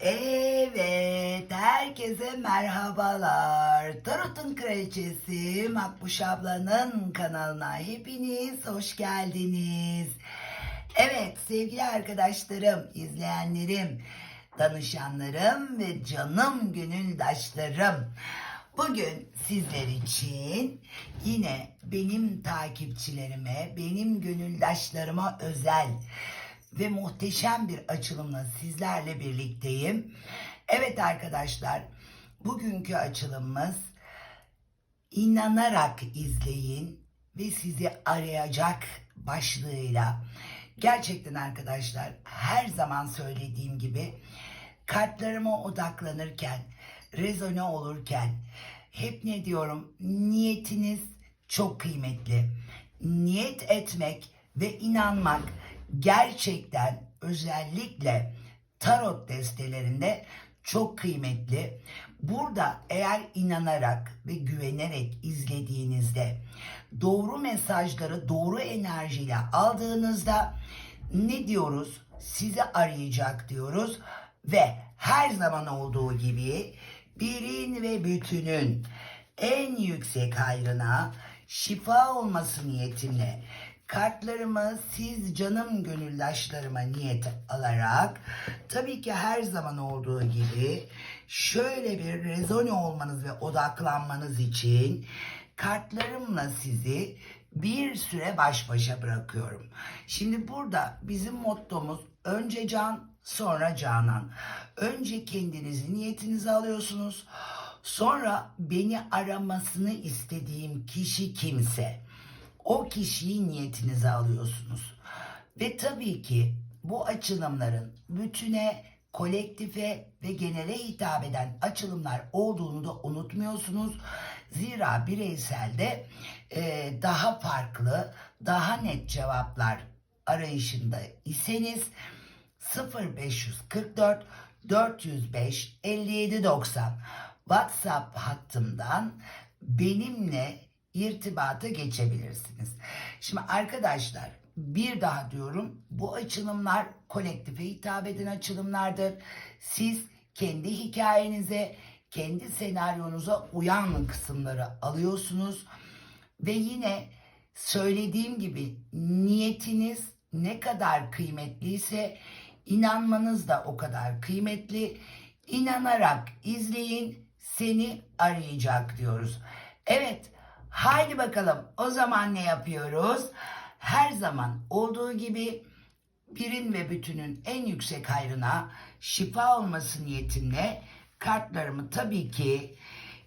Evet, herkese merhabalar. Tarot'un kraliçesi Makbuş ablanın kanalına hepiniz hoş geldiniz. Evet sevgili arkadaşlarım, izleyenlerim, danışanlarım ve canım gönüldaşlarım. Bugün sizler için yine benim takipçilerime, benim gönüldaşlarıma özel ve muhteşem bir açılımla sizlerle birlikteyim. Evet arkadaşlar, bugünkü açılımımız inanarak izleyin ve sizi arayacak başlığıyla. Gerçekten arkadaşlar her zaman söylediğim gibi kartlarıma odaklanırken, rezone olurken hep ne diyorum? Niyetiniz çok kıymetli. Niyet etmek ve inanmak gerçekten özellikle tarot destelerinde çok kıymetli. Burada eğer inanarak ve güvenerek izlediğinizde doğru mesajları doğru enerjiyle aldığınızda ne diyoruz? Sizi arayacak diyoruz ve her zaman olduğu gibi birin ve bütünün en yüksek hayrına şifa olması niyetimle kartlarımı siz canım gönüldaşlarıma niyet alarak tabii ki her zaman olduğu gibi şöyle bir rezone olmanız ve odaklanmanız için kartlarımla sizi bir süre baş başa bırakıyorum. Şimdi burada bizim mottomuz önce can sonra canan. Önce kendinizi niyetinizi alıyorsunuz. Sonra beni aramasını istediğim kişi kimse o kişiyi niyetinize alıyorsunuz. Ve tabii ki bu açılımların bütüne, kolektife ve genele hitap eden açılımlar olduğunu da unutmuyorsunuz. Zira bireyselde e, daha farklı, daha net cevaplar arayışında iseniz 0544 405 5790 WhatsApp hattımdan benimle irtibata geçebilirsiniz. Şimdi arkadaşlar bir daha diyorum bu açılımlar kolektife hitap eden açılımlardır. Siz kendi hikayenize, kendi senaryonuza uyan kısımları alıyorsunuz ve yine söylediğim gibi niyetiniz ne kadar kıymetliyse inanmanız da o kadar kıymetli. İnanarak izleyin seni arayacak diyoruz. Evet haydi bakalım o zaman ne yapıyoruz? Her zaman olduğu gibi birin ve bütünün en yüksek hayrına şifa olması niyetimle kartlarımı tabii ki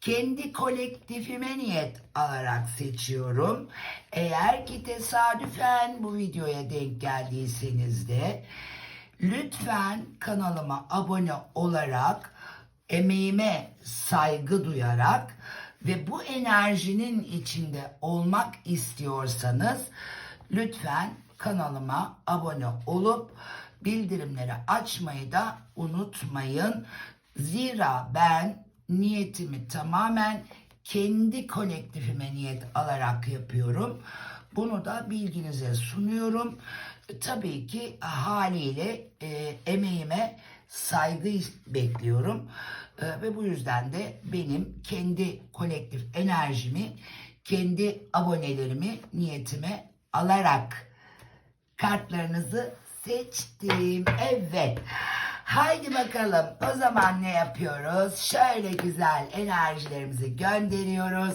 kendi kolektifime niyet alarak seçiyorum. Eğer ki tesadüfen bu videoya denk geldiyseniz de lütfen kanalıma abone olarak emeğime saygı duyarak ve bu enerjinin içinde olmak istiyorsanız lütfen kanalıma abone olup bildirimleri açmayı da unutmayın. Zira ben niyetimi tamamen kendi kolektifime niyet alarak yapıyorum. Bunu da bilginize sunuyorum. Tabii ki haliyle e, emeğime saygı bekliyorum. E, ve bu yüzden de benim kendi kolektif enerjimi, kendi abonelerimi niyetime alarak kartlarınızı seçtim. Evet. Haydi bakalım o zaman ne yapıyoruz? Şöyle güzel enerjilerimizi gönderiyoruz.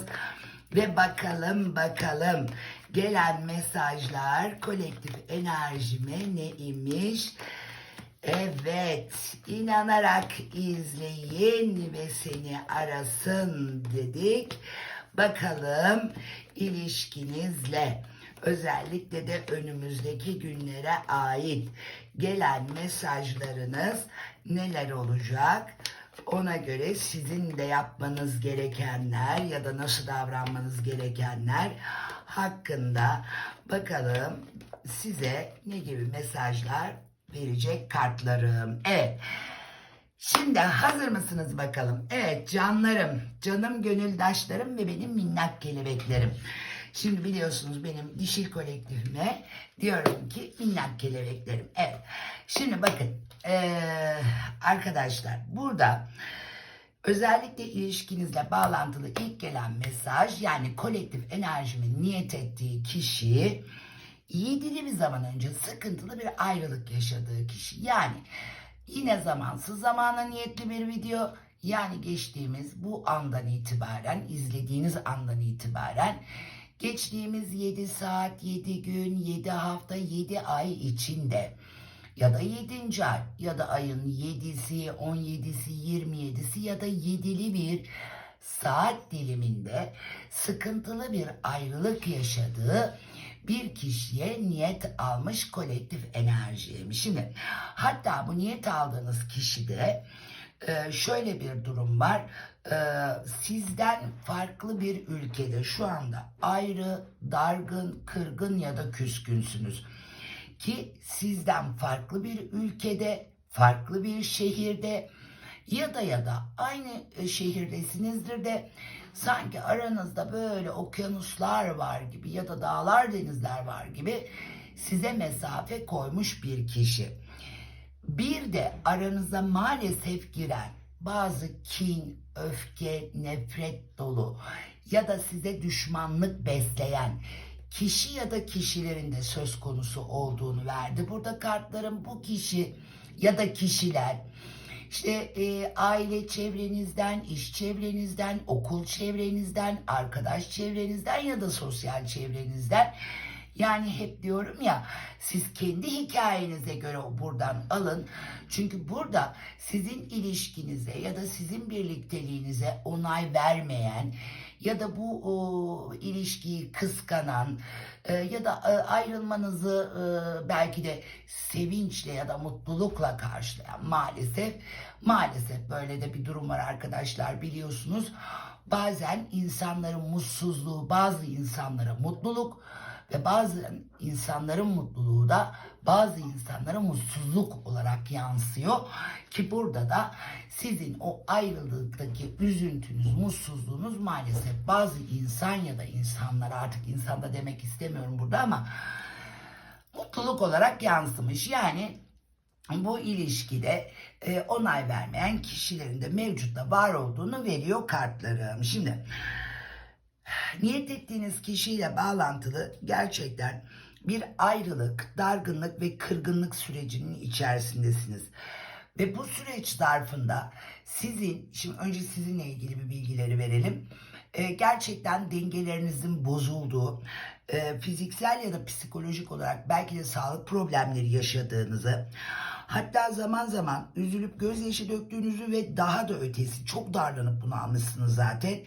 Ve bakalım bakalım gelen mesajlar kolektif enerjime ne imiş? Evet, inanarak izleyin ve seni arasın dedik. Bakalım ilişkinizle özellikle de önümüzdeki günlere ait gelen mesajlarınız neler olacak? Ona göre sizin de yapmanız gerekenler ya da nasıl davranmanız gerekenler hakkında bakalım size ne gibi mesajlar verecek kartlarım. Evet. Şimdi hazır mısınız bakalım? Evet canlarım, canım gönüldaşlarım ve benim minnak kelebeklerim. Şimdi biliyorsunuz benim dişil kolektifime diyorum ki minnak kelebeklerim. Evet. Şimdi bakın eee, arkadaşlar burada özellikle ilişkinizle bağlantılı ilk gelen mesaj yani kolektif enerjimin niyet ettiği kişi yedili bir zaman önce sıkıntılı bir ayrılık yaşadığı kişi. Yani yine zamansız zamana niyetli bir video. Yani geçtiğimiz bu andan itibaren, izlediğiniz andan itibaren geçtiğimiz 7 saat, 7 gün, 7 hafta, 7 ay içinde ya da 7. ay ya da ayın 7'si, 17'si, 27'si ya da 7'li bir saat diliminde sıkıntılı bir ayrılık yaşadığı bir kişiye niyet almış kolektif enerjiymiş. Şimdi hatta bu niyet aldığınız kişide e, şöyle bir durum var. E, Sizden farklı bir ülkede şu anda ayrı, dargın, kırgın ya da küskünsünüz ki sizden farklı bir ülkede, farklı bir şehirde ya da ya da aynı e, şehirdesinizdir de sanki aranızda böyle okyanuslar var gibi ya da dağlar denizler var gibi size mesafe koymuş bir kişi. Bir de aranıza maalesef giren bazı kin, öfke, nefret dolu ya da size düşmanlık besleyen kişi ya da kişilerin de söz konusu olduğunu verdi. Burada kartların bu kişi ya da kişiler işte e, aile çevrenizden, iş çevrenizden, okul çevrenizden, arkadaş çevrenizden ya da sosyal çevrenizden yani hep diyorum ya siz kendi hikayenize göre buradan alın. Çünkü burada sizin ilişkinize ya da sizin birlikteliğinize onay vermeyen ya da bu o, ilişkiyi kıskanan e, ya da e, ayrılmanızı e, belki de sevinçle ya da mutlulukla karşılayan maalesef maalesef böyle de bir durum var arkadaşlar biliyorsunuz. Bazen insanların mutsuzluğu bazı insanlara mutluluk ve bazı insanların mutluluğu da bazı insanlara mutsuzluk olarak yansıyor ki burada da sizin o ayrılıktaki üzüntünüz, mutsuzluğunuz maalesef bazı insan ya da insanlar artık insanda demek istemiyorum burada ama mutluluk olarak yansımış. Yani bu ilişkide e, onay vermeyen kişilerin de mevcutta var olduğunu veriyor kartlarım. Şimdi niyet ettiğiniz kişiyle bağlantılı gerçekten bir ayrılık, dargınlık ve kırgınlık sürecinin içerisindesiniz. Ve bu süreç zarfında sizin, şimdi önce sizinle ilgili bir bilgileri verelim. Ee, gerçekten dengelerinizin bozulduğu, e, fiziksel ya da psikolojik olarak belki de sağlık problemleri yaşadığınızı, hatta zaman zaman üzülüp gözyaşı döktüğünüzü ve daha da ötesi çok darlanıp bunu almışsınız zaten.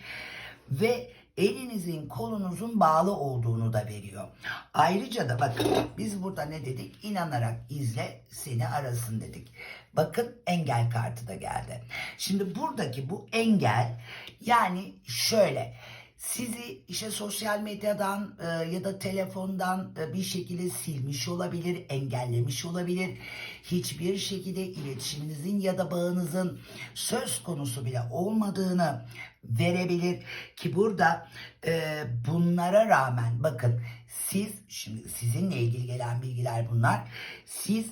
Ve elinizin kolunuzun bağlı olduğunu da veriyor. Ayrıca da bakın biz burada ne dedik? İnanarak izle seni arasın dedik. Bakın engel kartı da geldi. Şimdi buradaki bu engel yani şöyle sizi işte sosyal medyadan e, ya da telefondan e, bir şekilde silmiş olabilir, engellemiş olabilir. Hiçbir şekilde iletişiminizin ya da bağınızın söz konusu bile olmadığını verebilir ki burada e, bunlara rağmen bakın siz şimdi sizinle ilgili gelen bilgiler bunlar. Siz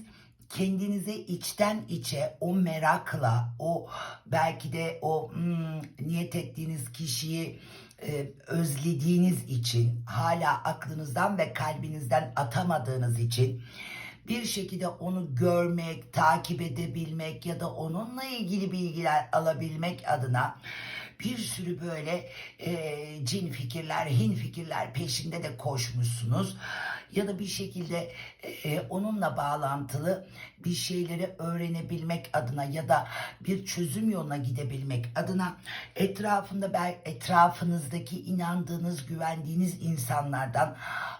kendinize içten içe o merakla, o belki de o hmm, niyet ettiğiniz kişiyi e, özlediğiniz için, hala aklınızdan ve kalbinizden atamadığınız için bir şekilde onu görmek, takip edebilmek ya da onunla ilgili bilgiler alabilmek adına bir sürü böyle e, cin fikirler, hin fikirler peşinde de koşmuşsunuz. Ya da bir şekilde e, onunla bağlantılı bir şeyleri öğrenebilmek adına ya da bir çözüm yoluna gidebilmek adına etrafında etrafınızdaki inandığınız, güvendiğiniz insanlardan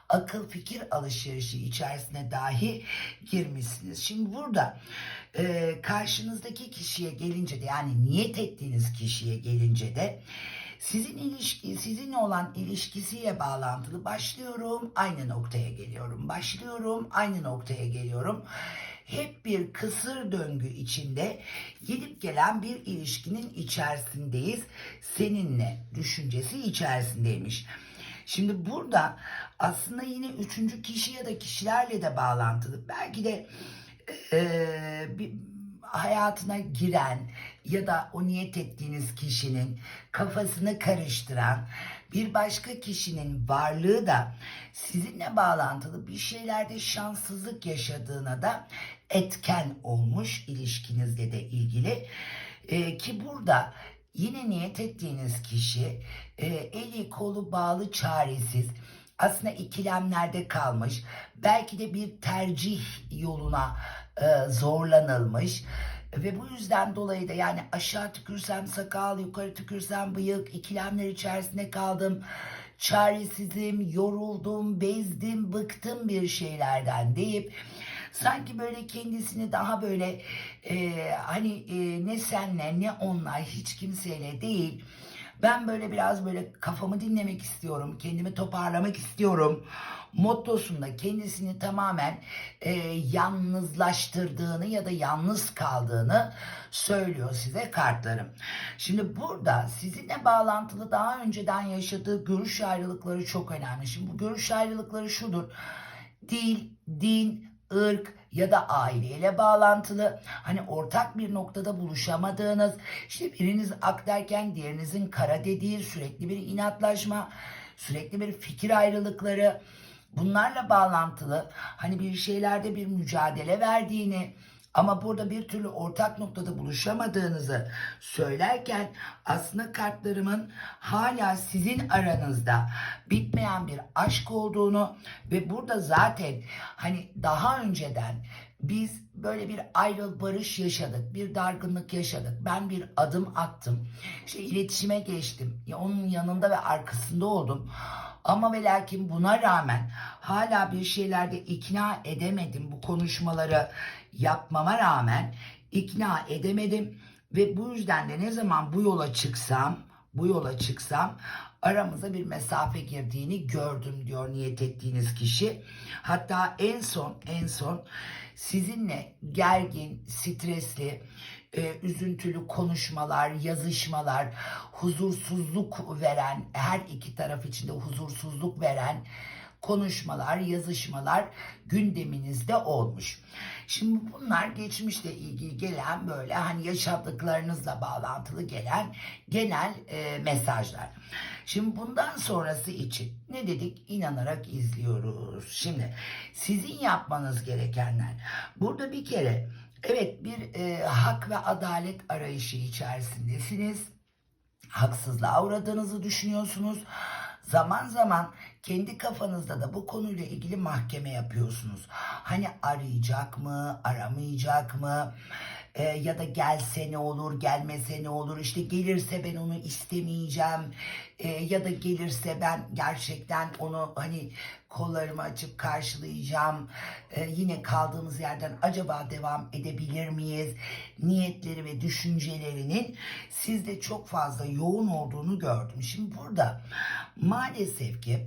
akıl fikir alışverişi içerisine dahi girmişsiniz. Şimdi burada e, karşınızdaki kişiye gelince de yani niyet ettiğiniz kişiye gelince de sizin ilişki, sizinle olan ilişkisiyle bağlantılı başlıyorum, aynı noktaya geliyorum. Başlıyorum, aynı noktaya geliyorum. Hep bir kısır döngü içinde gidip gelen bir ilişkinin içerisindeyiz. Seninle düşüncesi içerisindeymiş. Şimdi burada aslında yine üçüncü kişi ya da kişilerle de bağlantılı. Belki de eee, bir hayatına giren ya da o niyet ettiğiniz kişinin kafasını karıştıran bir başka kişinin varlığı da sizinle bağlantılı bir şeylerde şanssızlık yaşadığına da etken olmuş ilişkinizle de ilgili. Ee, ki burada yine niyet ettiğiniz kişi e, eli kolu bağlı çaresiz aslında ikilemlerde kalmış. Belki de bir tercih yoluna e, zorlanılmış. Ve bu yüzden dolayı da yani aşağı tükürsem sakal yukarı tükürsem bıyık ikilemler içerisinde kaldım. Çaresizim yoruldum bezdim bıktım bir şeylerden deyip sanki böyle kendisini daha böyle e, hani e, ne senle ne onunla hiç kimseyle değil ben böyle biraz böyle kafamı dinlemek istiyorum kendimi toparlamak istiyorum mottosunda kendisini tamamen e, yalnızlaştırdığını ya da yalnız kaldığını söylüyor size kartlarım. Şimdi burada sizinle bağlantılı daha önceden yaşadığı görüş ayrılıkları çok önemli. Şimdi bu görüş ayrılıkları şudur. Dil, din, ırk ya da aileyle bağlantılı. Hani ortak bir noktada buluşamadığınız işte biriniz ak derken diğerinizin kara dediği sürekli bir inatlaşma sürekli bir fikir ayrılıkları bunlarla bağlantılı hani bir şeylerde bir mücadele verdiğini ama burada bir türlü ortak noktada buluşamadığınızı söylerken aslında kartlarımın hala sizin aranızda bitmeyen bir aşk olduğunu ve burada zaten hani daha önceden biz böyle bir ayrıl barış yaşadık, bir dargınlık yaşadık. Ben bir adım attım. İşte iletişime geçtim. Ya onun yanında ve arkasında oldum. Ama ve lakin buna rağmen hala bir şeylerde ikna edemedim bu konuşmaları yapmama rağmen ikna edemedim ve bu yüzden de ne zaman bu yola çıksam bu yola çıksam aramıza bir mesafe girdiğini gördüm diyor niyet ettiğiniz kişi. Hatta en son en son sizinle gergin, stresli, e, üzüntülü konuşmalar, yazışmalar, huzursuzluk veren, her iki taraf içinde huzursuzluk veren konuşmalar, yazışmalar gündeminizde olmuş. Şimdi bunlar geçmişle ilgili gelen böyle hani yaşadıklarınızla bağlantılı gelen genel e, mesajlar. Şimdi bundan sonrası için ne dedik? İnanarak izliyoruz. Şimdi sizin yapmanız gerekenler. Burada bir kere evet bir e, hak ve adalet arayışı içerisindesiniz. Haksızlığa uğradığınızı düşünüyorsunuz. Zaman zaman kendi kafanızda da bu konuyla ilgili mahkeme yapıyorsunuz. Hani arayacak mı, aramayacak mı? Ee, ya da gelse ne olur, gelmese ne olur? İşte gelirse ben onu istemeyeceğim. Ee, ya da gelirse ben gerçekten onu hani kollarımı açıp karşılayacağım. Ee, yine kaldığımız yerden acaba devam edebilir miyiz? Niyetleri ve düşüncelerinin sizde çok fazla yoğun olduğunu gördüm. Şimdi burada maalesef ki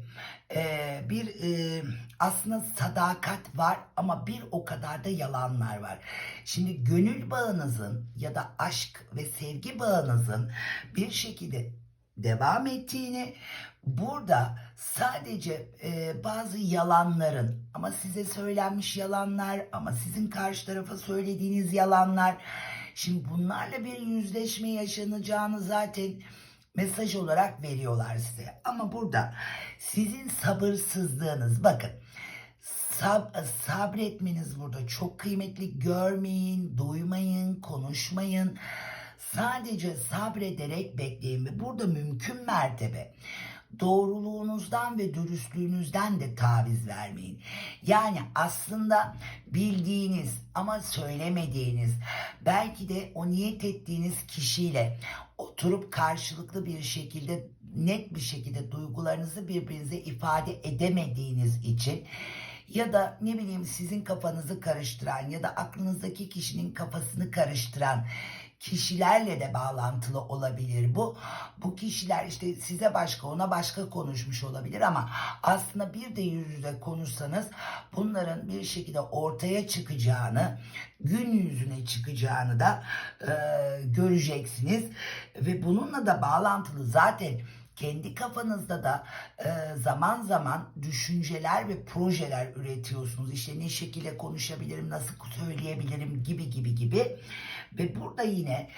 e, bir e, aslında sadakat var ama bir o kadar da yalanlar var. Şimdi gönül bağınızın ya da aşk ve sevgi bağınızın bir şekilde devam ettiğini burada sadece e, bazı yalanların ama size söylenmiş yalanlar ama sizin karşı tarafa söylediğiniz yalanlar şimdi bunlarla bir yüzleşme yaşanacağını zaten mesaj olarak veriyorlar size. Ama burada sizin sabırsızlığınız bakın sab sabretmeniz burada çok kıymetli. Görmeyin, duymayın, konuşmayın. Sadece sabrederek bekleyin ve burada mümkün mertebe doğruluğunuzdan ve dürüstlüğünüzden de taviz vermeyin. Yani aslında bildiğiniz ama söylemediğiniz belki de o niyet ettiğiniz kişiyle oturup karşılıklı bir şekilde net bir şekilde duygularınızı birbirinize ifade edemediğiniz için ya da ne bileyim sizin kafanızı karıştıran ya da aklınızdaki kişinin kafasını karıştıran kişilerle de bağlantılı olabilir bu. Bu kişiler işte size başka ona başka konuşmuş olabilir ama aslında bir de yüz yüze konuşsanız bunların bir şekilde ortaya çıkacağını, gün yüzüne çıkacağını da e, göreceksiniz ve bununla da bağlantılı zaten kendi kafanızda da e, zaman zaman düşünceler ve projeler üretiyorsunuz. İşte ne şekilde konuşabilirim, nasıl söyleyebilirim gibi gibi gibi. Ve burada yine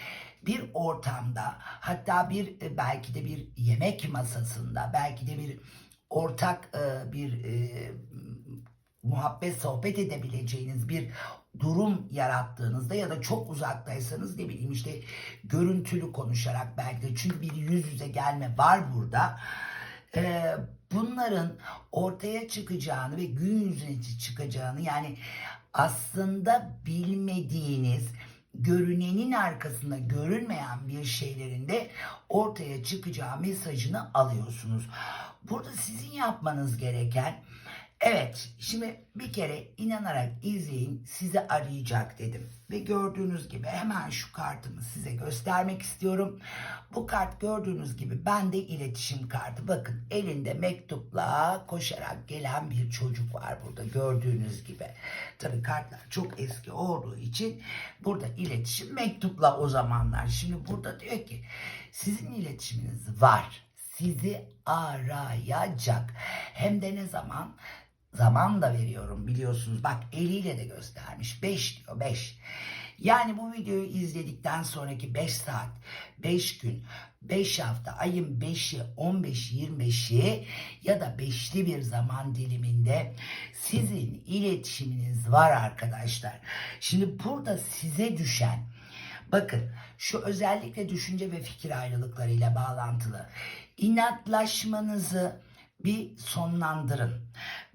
bir ortamda hatta bir e, belki de bir yemek masasında belki de bir ortak e, bir e, muhabbet sohbet edebileceğiniz bir durum yarattığınızda ya da çok uzaktaysanız ne bileyim işte görüntülü konuşarak belki de çünkü bir yüz yüze gelme var burada. Bunların ortaya çıkacağını ve gün yüzüne çıkacağını yani aslında bilmediğiniz görünenin arkasında görünmeyen bir şeylerin de ortaya çıkacağı mesajını alıyorsunuz. Burada sizin yapmanız gereken Evet, şimdi bir kere inanarak izleyin, sizi arayacak dedim. Ve gördüğünüz gibi hemen şu kartımı size göstermek istiyorum. Bu kart gördüğünüz gibi bende iletişim kartı. Bakın elinde mektupla koşarak gelen bir çocuk var burada gördüğünüz gibi. Tabii kartlar çok eski olduğu için burada iletişim mektupla o zamanlar. Şimdi burada diyor ki sizin iletişiminiz var sizi arayacak. Hem de ne zaman? Zaman da veriyorum biliyorsunuz. Bak eliyle de göstermiş. 5 diyor 5. Yani bu videoyu izledikten sonraki 5 saat, 5 gün, 5 hafta, ayın 5'i, 15, 25'i ya da 5'li bir zaman diliminde sizin iletişiminiz var arkadaşlar. Şimdi burada size düşen Bakın şu özellikle düşünce ve fikir ayrılıklarıyla bağlantılı. İnatlaşmanızı bir sonlandırın.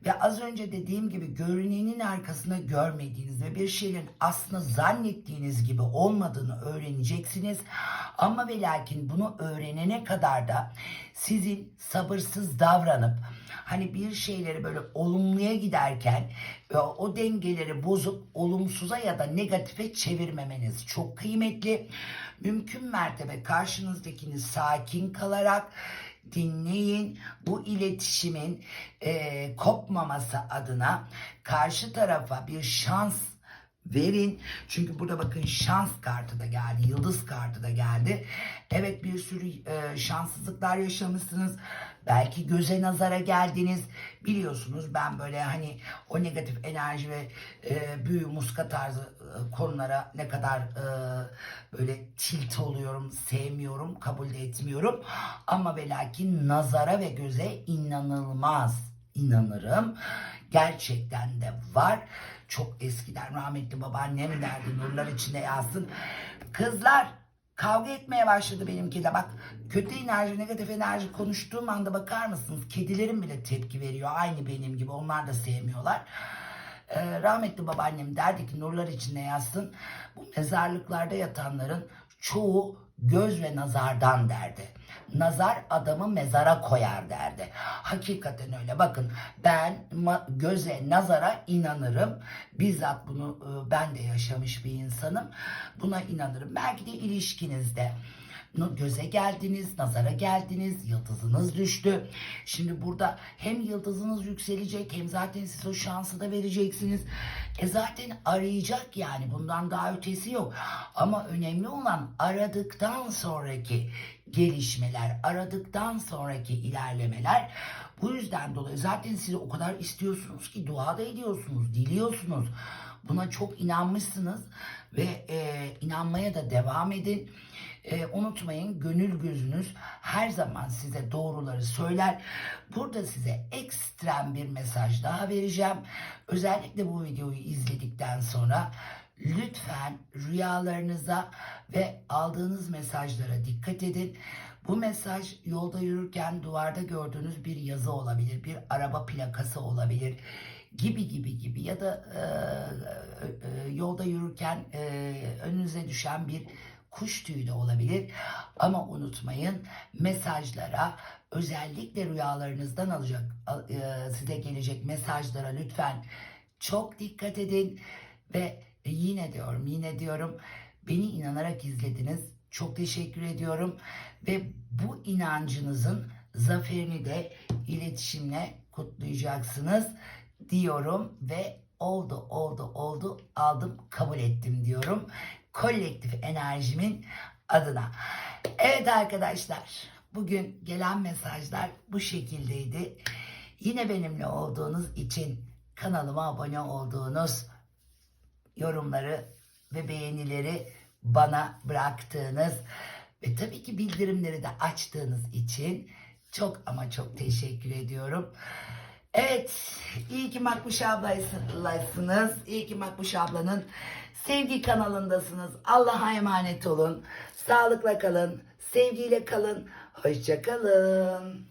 Ve az önce dediğim gibi görünenin arkasında görmediğiniz ve bir şeylerin aslında zannettiğiniz gibi olmadığını öğreneceksiniz. Ama ve lakin bunu öğrenene kadar da sizin sabırsız davranıp hani bir şeyleri böyle olumluya giderken o dengeleri bozup olumsuza ya da negatife çevirmemeniz çok kıymetli. Mümkün mertebe karşınızdakini sakin kalarak dinleyin. Bu iletişimin e, kopmaması adına karşı tarafa bir şans verin. Çünkü burada bakın şans kartı da geldi, yıldız kartı da geldi. Evet bir sürü e, şanssızlıklar yaşamışsınız. Belki göze nazara geldiniz. Biliyorsunuz ben böyle hani o negatif enerji ve e, büyü muska tarzı e, konulara ne kadar e, böyle tilt oluyorum, sevmiyorum, kabul de etmiyorum. Ama ve lakin nazara ve göze inanılmaz inanırım. Gerçekten de var. Çok eskiden rahmetli babaannem derdi nurlar içinde yazsın. Kızlar kavga etmeye başladı benimki de. Bak kötü enerji, negatif enerji konuştuğum anda bakar mısınız? Kedilerim bile tepki veriyor. Aynı benim gibi. Onlar da sevmiyorlar. Ee, rahmetli babaannem derdi ki nurlar içinde yazsın. Bu mezarlıklarda yatanların çoğu göz ve nazardan derdi. Nazar adamı mezara koyar derdi. Hakikaten öyle. Bakın ben göze, nazara inanırım. Bizzat bunu e, ben de yaşamış bir insanım. Buna inanırım. Belki de ilişkinizde göze geldiniz, nazara geldiniz, yıldızınız düştü. Şimdi burada hem yıldızınız yükselecek hem zaten siz o şansı da vereceksiniz. E zaten arayacak yani bundan daha ötesi yok. Ama önemli olan aradıktan sonraki gelişmeler, aradıktan sonraki ilerlemeler. Bu yüzden dolayı zaten siz o kadar istiyorsunuz ki dua da ediyorsunuz, diliyorsunuz. Buna çok inanmışsınız ve e, inanmaya da devam edin. E, unutmayın gönül gözünüz her zaman size doğruları söyler. Burada size ekstrem bir mesaj daha vereceğim. Özellikle bu videoyu izledikten sonra lütfen rüyalarınıza ve aldığınız mesajlara dikkat edin. Bu mesaj yolda yürürken duvarda gördüğünüz bir yazı olabilir, bir araba plakası olabilir gibi gibi gibi ya da e, e, yolda yürürken e, önünüze düşen bir kuş tüyü de olabilir. Ama unutmayın mesajlara özellikle rüyalarınızdan alacak e, size gelecek mesajlara lütfen çok dikkat edin ve yine diyorum yine diyorum beni inanarak izlediniz. Çok teşekkür ediyorum ve bu inancınızın zaferini de iletişimle kutlayacaksınız diyorum ve oldu oldu oldu aldım kabul ettim diyorum kolektif enerjimin adına. Evet arkadaşlar bugün gelen mesajlar bu şekildeydi. Yine benimle olduğunuz için kanalıma abone olduğunuz yorumları ve beğenileri bana bıraktığınız ve tabii ki bildirimleri de açtığınız için çok ama çok teşekkür ediyorum. Evet, iyi ki Makbuş ablaysınız. İyi ki Makbuş ablanın sevgi kanalındasınız. Allah'a emanet olun. Sağlıkla kalın, sevgiyle kalın. Hoşça kalın.